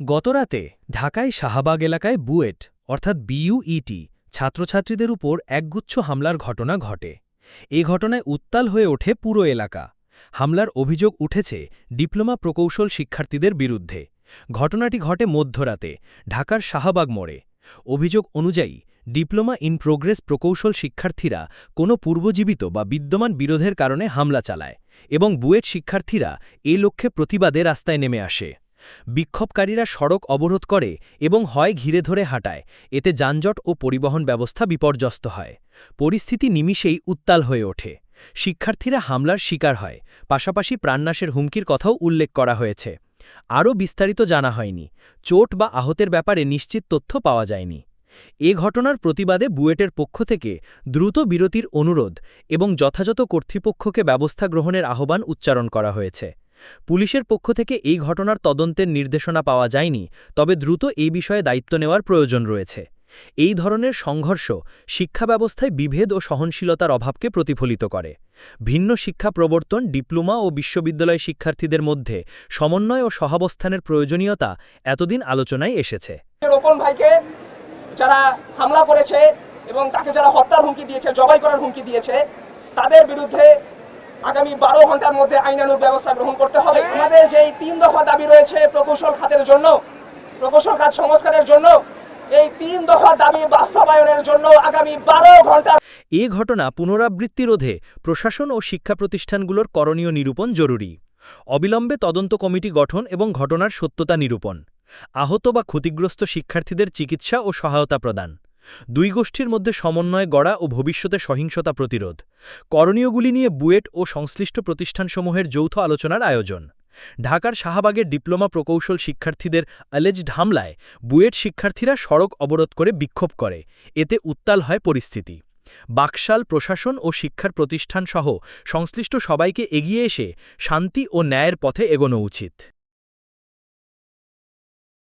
গতরাতে ঢাকায় শাহবাগ এলাকায় বুয়েট, অর্থাৎ বিইউইটি ছাত্রছাত্রীদের উপর একগুচ্ছ হামলার ঘটনা ঘটে। এ ঘটনায় উত্তাল হয়ে ওঠে পুরো এলাকা। হামলার অভিযোগ উঠেছে ডিপ্লোমা প্রকৌশল শিক্ষার্থীদের বিরুদ্ধে। ঘটনাটি ঘটে মধ্যরাতে, ঢাকার শাহবাগ মোড়ে। অভিযোগ অনুযায়ী, ডিপ্লোমা ইন প্রোগ্রেস প্রকৌশল শিক্ষার্থীরা কোনো পূর্বজীবিত বা বিদ্যমান বিরোধের কারণে হামলা চালায় এবং বুয়েট শিক্ষার্থীরা এ লক্ষ্যে প্রতিবাদে রাস্তায় নেমে আসে। বিক্ষোভকারীরা সড়ক অবরোধ করে এবং হয় ঘিরে ধরে হাঁটায়। এতে যানজট ও পরিবহন ব্যবস্থা বিপর্যস্ত হয়। পরিস্থিতি নিমিষেই উত্তাল হয়ে ওঠে। শিক্ষার্থীরা হামলার শিকার হয়। পাশাপাশি প্রাণনাশের হুমকির কথাও উল্লেখ করা হয়েছে। আরও বিস্তারিত জানা হয়নি। চোট বা আহতের ব্যাপারে নিশ্চিত তথ্য পাওয়া যায়নি। এ ঘটনার প্রতিবাদে বুয়েটের পক্ষ থেকে দ্রুত বিরতির অনুরোধ এবং যথাযথ কর্তৃপক্ষকে ব্যবস্থা গ্রহণের আহ্বান উচ্চারণ করা হয়েছে। পুলিশের পক্ষ থেকে এই ঘটনার তদন্তের নির্দেশনা পাওয়া যায়নি, তবে দ্রুত এই বিষয়ে দায়িত্ব নেওয়ার প্রয়োজন রয়েছে। এই ধরনের সংঘর্ষ শিক্ষা ব্যবস্থায় বিভেদ ও সহনশীলতার অভাবকে প্রতিফলিত করে। ভিন্ন শিক্ষা প্রবর্তন, ডিপ্লোমা ও বিশ্ববিদ্যালয় শিক্ষার্থীদের মধ্যে সমন্বয় ও সহাবস্থানের প্রয়োজনীয়তা এতদিন আলোচনায় এসেছে। রোপন ভাইকে যারা হামলা করেছে এবং তাকে যারা হত্যার হুমকি দিয়েছে, জবাই করার হুমকি দিয়েছে, তাদের বিরুদ্ধে আগামী বারো ঘণ্টার মধ্যে আইনানুগ ব্যবস্থা গ্রহণ করতে হবে। আমাদের যে এই তিন দফা দাবি রয়েছে প্রকৌশল খাতের জন্য, প্রকৌশল খাত সংস্কারের জন্য, এই তিন দফা দাবি বাস্তবায়নের জন্য আগামী বারো ঘণ্টা এ ঘটনা পুনরাবৃত্তি রোধে প্রশাসন ও শিক্ষা প্রতিষ্ঠানগুলোর করণীয় নিরূপণ জরুরি। অবিলম্বে তদন্ত কমিটি গঠন এবং ঘটনার সত্যতা নিরূপণ। আহত বা ক্ষতিগ্রস্ত শিক্ষার্থীদের চিকিৎসা ও সহায়তা প্রদান। দুই গোষ্ঠীর মধ্যে সমন্বয় গড়া ও ভবিষ্যতে সহিংসতা প্রতিরোধ। করণীয়গুলি নিয়ে বুয়েট ও সংশ্লিষ্ট প্রতিষ্ঠানসমূহের যৌথ আলোচনার আয়োজন। ঢাকার শাহবাগের ডিপ্লোমা প্রকৌশল শিক্ষার্থীদের অ্যালেজড হামলায় বুয়েট শিক্ষার্থীরা সড়ক অবরোধ করে বিক্ষোভ করে। এতে উত্তাল হয় পরিস্থিতি। বাকশাল প্রশাসন ও শিক্ষার প্রতিষ্ঠানসহ সংশ্লিষ্ট সবাইকে এগিয়ে এসে শান্তি ও ন্যায়ের পথে এগোনো উচিত।